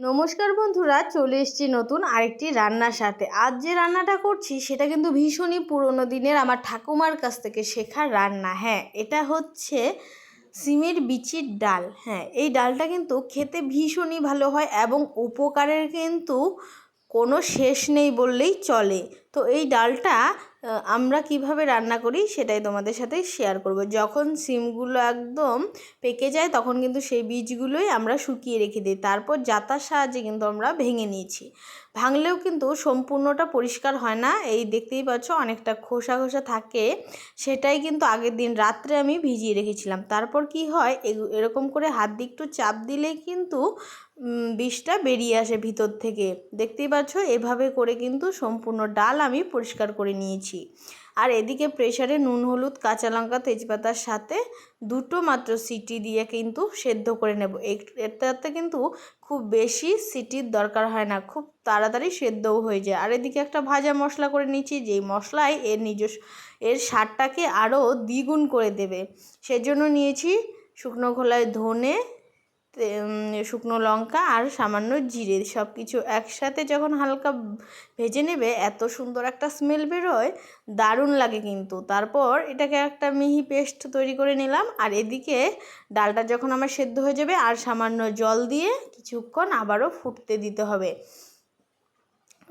নমস্কার বন্ধুরা, চলে এসেছি নতুন আরেকটি রান্নার সাথে। আজ যে রান্নাটা করছি, সেটা কিন্তু ভীষণই পুরনো দিনের আমার ঠাকুমার কাছ থেকে শেখার রান্না। হ্যাঁ এটা হচ্ছে সিমের বিচির ডাল। হ্যাঁ এই ডালটা কিন্তু খেতে ভীষণই ভালো হয় এবং উপকারের কিন্তু কোনো শেষ নেই বললেই চলে। তো এই ডালটা আমরা কীভাবে রান্না করি সেটাই তোমাদের সাথে শেয়ার করব। যখন সিমগুলো একদম পেকে যায় তখন কিন্তু সেই বীজগুলোই আমরা শুকিয়ে রেখে দিই। তারপর জাতার সাহায্যে কিন্তু আমরা ভেঙে নিয়েছি। ভাঙলেও কিন্তু সম্পূর্ণটা পরিষ্কার হয় না। এই দেখতেই পাচ্ছ অনেকটা খোসা খোসা থাকে। সেটাই কিন্তু আগের দিন রাত্রে আমি ভিজিয়ে রেখেছিলাম। তারপর কি হয় এরকম করে হাত দিয়ে একটু চাপ দিলেই কিন্তু বিষটা বেরিয়ে আসে ভিতর থেকে। দেখতেই পাচ্ছ, এভাবে করে কিন্তু সম্পূর্ণ ডাল আমি পরিষ্কার করে নিয়েছি। আর এদিকে প্রেশারে নুন, হলুদ, কাঁচা লঙ্কা, তেজপাতার সাথে দুটো মাত্র সিটি দিয়ে কিন্তু সেদ্ধ করে নেব। এটাতে কিন্তু খুব বেশি সিটির দরকার হয় না, খুব তাড়াতাড়ি সেদ্ধও হয়ে যায়। আর এদিকে একটা ভাজা মশলা করে নিচ্ছি যেই মশলায় এর নিজস্ব, এর স্বাদটাকে আরও দ্বিগুণ করে দেবে। সেজন্য নিয়েছি শুকনো খোলায় ধনে শুকনো লঙ্কা আর সামান্য জিরে সব কিছু একসাথে যখন হালকা ভেজে নেবে, এত সুন্দর একটা স্মেল বেরোয়, দারুণ লাগে কিন্তু। তারপর এটাকে একটা মিহি পেস্ট তৈরি করে নিলাম আর এদিকে ডালটা যখন আমার সেদ্ধ হয়ে যাবে আর সামান্য জল দিয়ে কিছুক্ষণ আবারও ফুটতে দিতে হবে।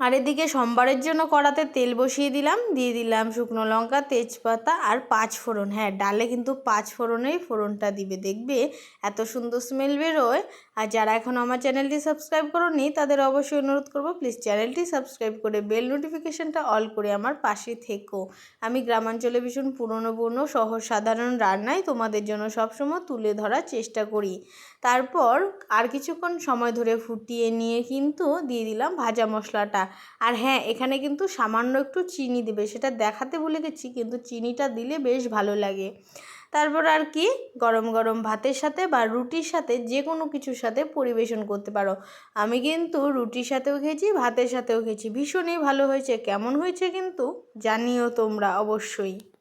আর এদিকে সোমবারের জন্য কড়াতে তেল বসিয়ে দিলাম। দিয়ে দিলাম শুকনো লঙ্কা, তেজপাতা আর পাঁচ ফোড়ন। হ্যাঁ ডালে কিন্তু পাঁচ ফোড়নেই ফোড়নটা দিবে। দেখবে এত সুন্দর স্মেল বেরোয়। আর যারা এখন আমার চ্যানেলটি সাবস্ক্রাইব করোনি, তাদের অবশ্যই অনুরোধ করব প্লিজ চ্যানেলটি সাবস্ক্রাইব করে বেল নোটিফিকেশানটা অল করে আমার পাশে থেকো। আমি গ্রামাঞ্চলে ভীষণ পুরনো পুরনো, সহজ, সাধারণ রান্নাই তোমাদের জন্য সবসময় তুলে ধরার চেষ্টা করি। তারপর আর কিছুক্ষণ সময় ধরে ফুটিয়ে নিয়ে কিন্তু দিয়ে দিলাম ভাজা মশলাটা। আর হ্যাঁ এখানে কিন্তু সামান্য একটু চিনি দেবে। সেটা দেখাতে ভুলে গেছি, কিন্তু চিনিটা দিলে বেশ ভালো লাগে। তারপর আর কি, গরম গরম ভাতের সাথে বা রুটির সাথে যে কোনো কিছুর সাথে পরিবেশন করতে পারো। আমি কিন্তু রুটির সাথেও খেয়েছি, ভাতের সাথেও খেয়েছি। ভীষণই ভালো হয়েছে, কেমন হয়েছে কিন্তু জানিও তোমরা অবশ্যই।